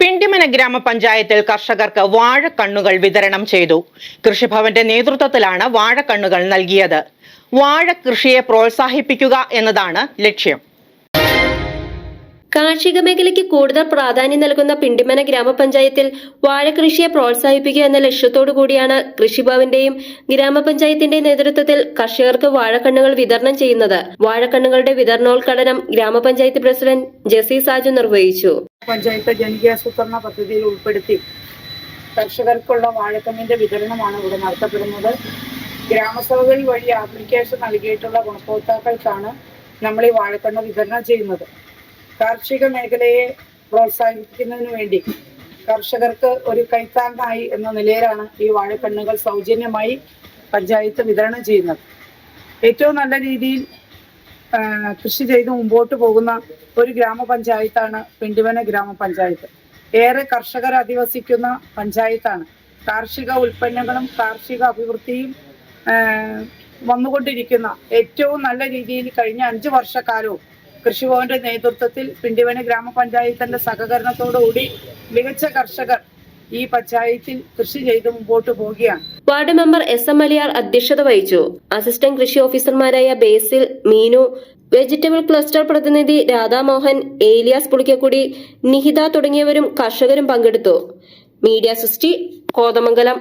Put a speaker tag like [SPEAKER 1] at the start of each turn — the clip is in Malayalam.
[SPEAKER 1] പിണ്ടിമന ഗ്രാമപഞ്ചായത്തിൽ കർഷകർക്ക് വാഴക്കണ്ണുകൾ വിതരണം ചെയ്തു. കൃഷിഭവന്റെ നേതൃത്വത്തിലാണ് വാഴക്കണ്ണുകൾ നൽകിയത്. വാഴ കൃഷിയെ പ്രോത്സാഹിപ്പിക്കുക എന്നതാണ് ലക്ഷ്യം.
[SPEAKER 2] കാർഷിക മേഖലയ്ക്ക് കൂടുതൽ പ്രാധാന്യം നൽകുന്ന പിണ്ടിമന ഗ്രാമപഞ്ചായത്തിൽ വാഴകൃഷിയെ പ്രോത്സാഹിപ്പിക്കുക എന്ന ലക്ഷ്യത്തോടു കൂടിയാണ് കൃഷിഭവന്റെയും ഗ്രാമപഞ്ചായത്തിന്റെ നേതൃത്വത്തിൽ കർഷകർക്ക് വാഴക്കണ്ണുകൾ വിതരണം ചെയ്യുന്നത്. വാഴക്കണ്ണുകളുടെ വിതരണോദ്ഘാടനം ഗ്രാമപഞ്ചായത്ത് പ്രസിഡന്റ് ജെസി സാജു നിർവഹിച്ചു.
[SPEAKER 3] പഞ്ചായത്ത് ജനകീയാസൂത്രണ പദ്ധതിയിൽ ഉൾപ്പെടുത്തി കർഷകർക്കുള്ള വാഴക്കണ്ണിന്റെ വിതരണമാണ് ഇവിടെ നടത്തപ്പെടുന്നത്. ഗ്രാമസഭകൾ വഴി ആപ്ലിക്കേഷൻ നൽകിയിട്ടുള്ള ഗുണഭോക്താക്കൾക്കാണ് നമ്മൾ ഈ വാഴക്കണ്ണ വിതരണം ചെയ്യുന്നത്. കാർഷിക മേഖലയെ പ്രോത്സാഹിപ്പിക്കുന്നതിന് വേണ്ടി കർഷകർക്ക് ഒരു കൈത്താങ്ങായി എന്ന നിലയിലാണ് ഈ വാഴക്കണ്ണുകൾ സൗജന്യമായി പഞ്ചായത്ത് വിതരണം ചെയ്യുന്നത്. ഏറ്റവും നല്ല രീതിയിൽ കൃഷി ചെയ്ത് മുമ്പോട്ട് പോകുന്ന ഒരു ഗ്രാമപഞ്ചായത്താണ് പിണ്ടിവന ഗ്രാമപഞ്ചായത്ത്. ഏറെ കർഷകർ അധിവസിക്കുന്ന പഞ്ചായത്താണ്. കാർഷിക ഉൽപ്പന്നങ്ങളും കാർഷിക അഭിവൃദ്ധിയും വന്നുകൊണ്ടിരിക്കുന്ന ഏറ്റവും നല്ല രീതിയിൽ കഴിഞ്ഞ അഞ്ചു വർഷക്കാലവും കൃഷിഭവന്റെ നേതൃത്വത്തിൽ പിണ്ടിവന ഗ്രാമപഞ്ചായത്തിന്റെ സഹകരണത്തോടുകൂടി മികച്ച കർഷകർ ഈ പഞ്ചായത്തിൽ കൃഷി ചെയ്ത് മുമ്പോട്ട് പോവുകയാണ്.
[SPEAKER 2] Ward member S M Aliyar അധ്യക്ഷത വഹിച്ചു. അസിസ്റ്റന്റ് കൃഷി ഓഫീസർമാരായ ബേസിൽ മീനു വെജിറ്റബിൾ ക്ലസ്റ്റർ പ്രതിനിധി രാധാമോഹൻ ഏലിയാസ് പുളിക്കക്കുടി നിഹിത തുടങ്ങിയവരും കർഷകരും പങ്കെടുത്തു. മീഡിയ സൃഷ്ടി കോതമംഗലം.